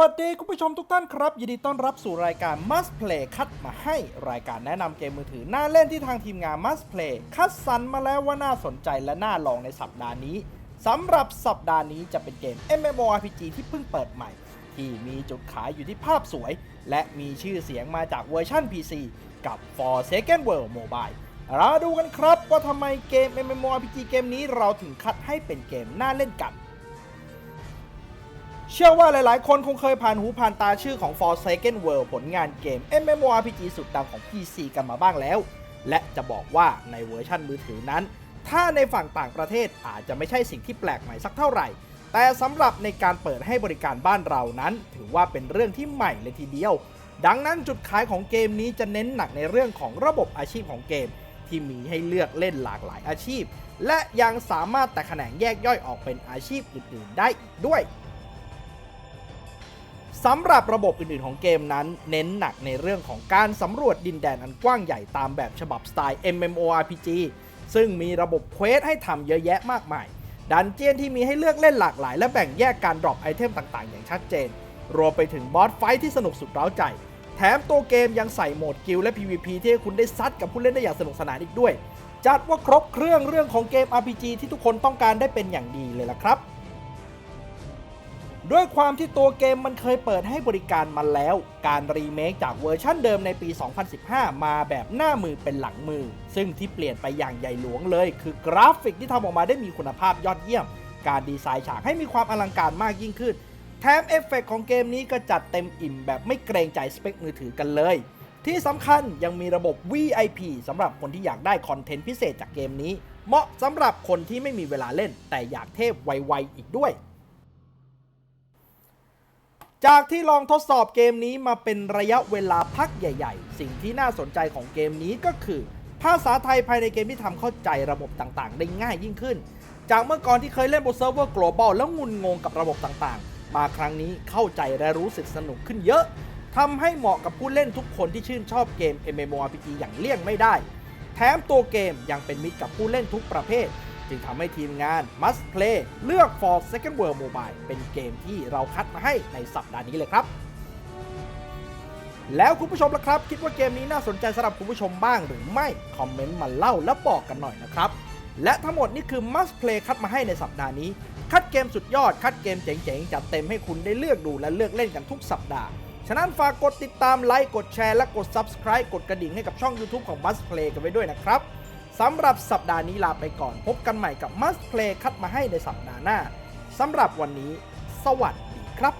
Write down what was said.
วัสดีคุณผู้ชมทุกท่านครับ ยินดีต้อนรับสู่รายการ Must Play คัดมาให้รายการแนะนำเกมมือถือน่าเล่นที่ทางทีมงาน Must Play คัดสรรมาแล้วว่าน่าสนใจและน่าลองในสัปดาห์นี้สำหรับสัปดาห์นี้จะเป็นเกม MMORPG ที่เพิ่งเปิดใหม่ ที่มีจุดขายอยู่ที่ภาพสวย และมีชื่อเสียงมาจากเวอร์ชัน PC กับ For Second World Mobile เราดูกันครับว่าทำไมเกม MMORPG เกมนี้เราถึงคัดให้เป็นเกมน่าเล่นกัน เชื่อว่าหลายๆ คนคงเคยผ่านหูผ่านตาชื่อของ Forsaken World ผลงานเกม MMORPG สุดดังของ PC กันมาบ้างแล้ว และจะบอกว่าในเวอร์ชันมือถือนั้น ถ้าในฝั่งต่างประเทศอาจจะไม่ใช่สิ่งที่แปลกใหม่สักเท่าไหร่ แต่สำหรับในการเปิดให้บริการบ้านเรานั้น ถือว่าเป็นเรื่องที่ใหม่เลยทีเดียว ดังนั้นจุดขายของเกมนี้จะเน้นหนักในเรื่องของระบบอาชีพของเกม ที่มีให้เลือกเล่นหลากหลายอาชีพ และยังสามารถแตกแขนงแยกย่อยออกเป็นอาชีพอื่น ๆ ได้อีกด้วย สำหรับระบบอื่นๆของเกมนั้น เน้นหนักในเรื่องของการสำรวจดินแดนอันกว้างใหญ่ตามแบบฉบับสไตล์ MMORPG ซึ่งมีระบบเควสให้ทำเยอะแยะมากมาย ดันเจียนที่มีให้เลือกเล่นหลากหลาย และแบ่งแยกการดรอปไอเทมต่างๆ อย่างชัดเจน รวมไปถึงบอสไฟท์ที่สนุกสุดเร้าใจ แถมตัวเกมยังใส่โหมดกิลและ PVP ที่ให้คุณได้ซัดกับผู้เล่นได้อย่างสนุกสนานอีกด้วย จัดว่าครบเครื่องเรื่องของเกม RPG ที่ทุกคนต้องการได้เป็นอย่างดีเลยล่ะครับ ด้วยความที่ตัวเกมมันเคยเปิดให้บริการมาแล้ว การรีเมคจากเวอร์ชั่นเดิมในปี 2015 มาแบบหน้ามือเป็นหลังมือ ซึ่งที่เปลี่ยนไปอย่างใหญ่หลวงเลย คือกราฟิกที่ทำออกมาได้มีคุณภาพยอดเยี่ยม การดีไซน์ฉากให้มีความอลังการมากยิ่งขึ้น แถมเอฟเฟกต์ของเกมนี้ก็จัดเต็มอิ่มแบบไม่เกรงใจสเปคมือถือกันเลย ที่สำคัญยังมีระบบ VIP สำหรับคนที่อยากได้คอนเทนต์พิเศษจากเกมนี้ เหมาะสำหรับคนที่ไม่มีเวลาเล่น แต่อยากเทพไวๆอีกด้วย จากที่ลองทดสอบเกมนี้มาเป็นระยะเวลาพักใหญ่ ๆ สิ่งที่น่าสนใจของเกมนี้ก็คือ ภาษาไทยภายในเกมที่ทำเข้าใจระบบต่างๆ ได้ง่ายยิ่งขึ้น จากเมื่อก่อนที่เคยเล่นบนเซิร์ฟเวอร์ global แล้วงุนงงกับระบบต่างๆ มาครั้งนี้เข้าใจและรู้สึกสนุกขึ้นเยอะทำให้เหมาะกับผู้เล่นทุกคนที่ชื่นชอบเกม MMORPG อย่างเลี่ยงไม่ได้ แถมตัวเกมยังเป็นมิตรกับผู้เล่นทุกประเภท จึงทำให้ทีมงาน Must Play เลือก For Second World Mobile เป็นเกมที่เราคัดมาให้ในสัปดาห์นี้เลยครับ แล้วคุณผู้ชมล่ะครับ คิดว่าเกมนี้น่าสนใจสำหรับคุณผู้ชมบ้างหรือไม่ คอมเมนต์มาเล่าและบอกกันหน่อยนะครับ และทั้งหมดนี่คือ Must Play คัดมาให้ในสัปดาห์นี้ คัดเกมสุดยอด คัดเกมเจ๋งๆจัดเต็มให้คุณได้เลือกดูและเลือกเล่นกันทุกสัปดาห์ฉะนั้นฝากกดติดตามไลค์กดแชร์และกด Subscribe กดกระดิ่งให้กับช่อง YouTube ของ Must Play กันไว้ด้วยนะครับ สำหรับสัปดาห์นี้ลาไปก่อน พบกันใหม่กับ Must Play คัดมาให้ในสัปดาห์หน้าสำหรับวันนี้ สวัสดีครับ